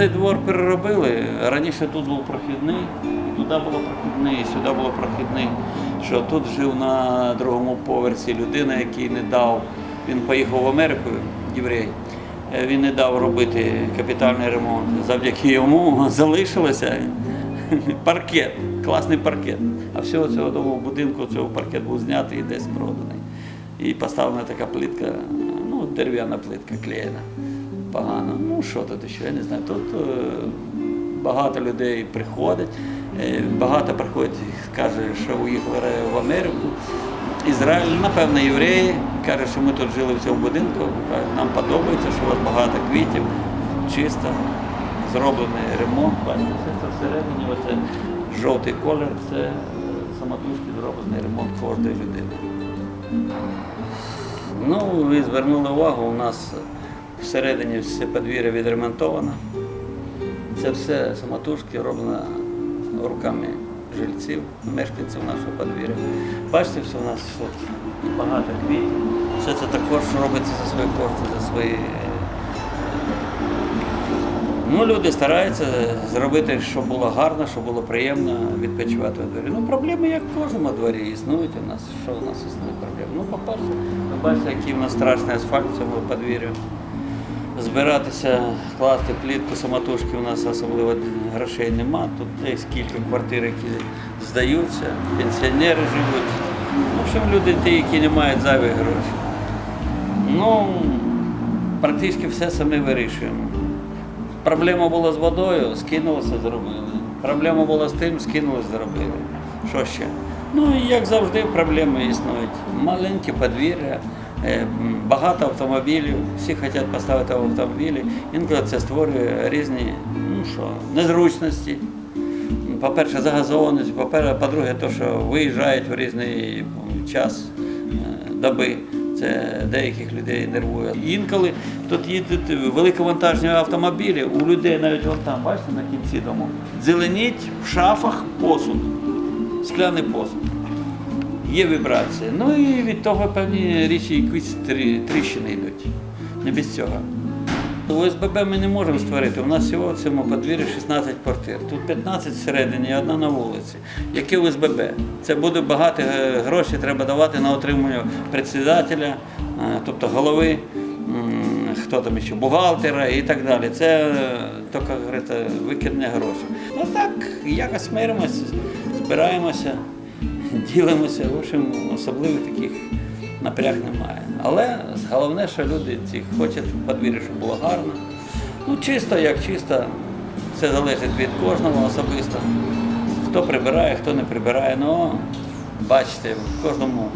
цей двор переробили. Раніше тут був прохідний, і туди було прохідний, і сюди було прохідний. Що тут жив на другому поверсі людина, який не дав. Він поїхав в Америку, єврей. Е, Він не дав робити капітальний ремонт. Завдяки йому залишилося паркет, класний паркет. А всього цього нового будинку цього паркет був знятий і десь проданий. І поставлена така плитка, ну, дерев'яна плитка клеєна. Погано. Ну, що тут ще, я не знаю. Тут е, багато людей приходить, е, багато приходять, каже, що уїхали в Америку. Ізраїль, напевно, євреї, каже, що ми тут жили в цьому будинку. Нам подобається, що у вас багато квітів, чисто, зроблений ремонт. Бачите, все це всередині, оце жовтий колір, це самотужки зроблений ремонт кожної людини. Ну, ви звернули увагу, у нас всередині все подвір'я відремонтовано. Це все самотужки роблено руками жильців, мешканців нашого подвір'я. Бачите, все у нас тут багато квітів. Все це також робиться за свої кошти, за свої. е, Ну, люди стараються зробити, щоб було гарно, щоб було приємно відпочивати у дворі. Ну, проблеми, як в кожному дворі, існують у нас. Що у нас існує проблеми? Ну, по-перше, ви бачите, який в нас страшний асфальт в цьому подвір'ю. Збиратися, класти плітку самотужки у нас особливо грошей нема. Тут десь кілька квартир, які здаються, пенсіонери живуть. В общем, люди ті, які не мають зайвих грошей. Ну, практично все самі вирішуємо. Проблема була з водою, скинулося, зробили. Проблема була з тим, скинулося, зробили. Що ще? Ну і як завжди, проблеми існують. Маленькі подвір'я, е, багато автомобілів, всі хочуть поставити автомобілі. Інколи це створює різні ну що, незручності. По-перше, загазованість, по-перше, по-друге, то, що виїжджають в різний час е, доби. Це деяких людей нервує. Інколи тут їдуть великовантажні автомобілі, у людей навіть от там, бачите, на кінці дому, зеленіть в шафах посуд, скляний посуд. Є вібрація. Ну і від того певні річі якісь трі- тріщини йдуть. Не без цього. ОСББ ми не можемо створити. У нас всього в цьому подвір'ї 16 квартир. Тут 15 всередині, одна на вулиці. Яке ОСББ? Це буде багато е, грошей треба давати на отримання председателя, е, тобто голови, хто там ще, бухгалтера і так далі. Це е, тільки викидне гроші. Ну так, якось миримося, збираємося, ділимося. В общем, особливих таких напряг немає. Але головне, що люди ці хочуть в подвір'ї, щоб було гарно. Ну, чисто, як чисто, все залежить від кожного особисто. Хто прибирає, хто не прибирає. Ну, бачите, в кожному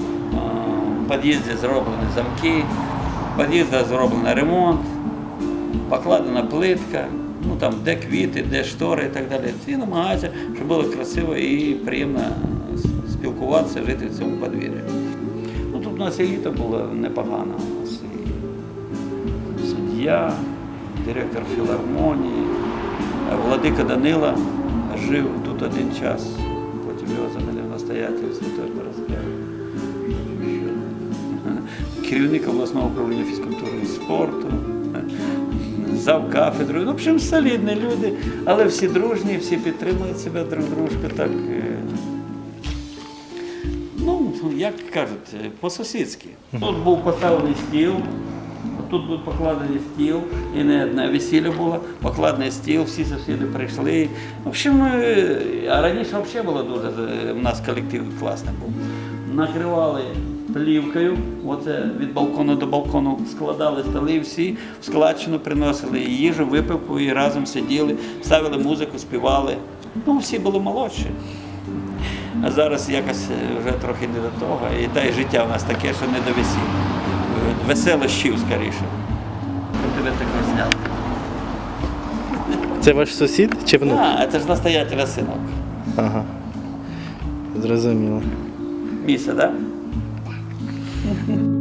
під'їзді зроблені замки, в під'їзді зроблений ремонт, покладена плитка, ну там де квіти, де штори і так далі. Всі намагаються, щоб було красиво і приємно спілкуватися, жити в цьому подвір'ї. Ну, тут у нас і літо було непогано. У нас і суддя, директор філармонії, Владика Данила жив тут один час, потім його замінив настоятель Святої Параскеви. Керівник обласного управління фізкультури і спорту, зав кафедрою. Ну, в общем, солідні люди, але всі дружні, всі підтримують себе друг дружку. Так, е, Ну, як кажуть, по-сусідськи. Тут був поставлений стіл, тут був покладений стіл, і не одне весілля було, покладений стіл, всі сусіди прийшли. В общем, е, а раніше взагалі було дуже, е, у нас колектив класний був. Накривали плівкою, оце від балкону до балкону складали столи, всі в складчину приносили і їжу, випивку, і разом сиділи, ставили музику, співали. Ну, всі були молодші. А зараз якось е, вже трохи не до того. І та й життя в нас таке, що не до весілля. Е, Веселощів скоріше. Тебе такого зняти. Це ваш сусід чи внук? А, це ж настоятеля синок. Ага. Зрозуміло. Міся, так? Да? Mm-hmm.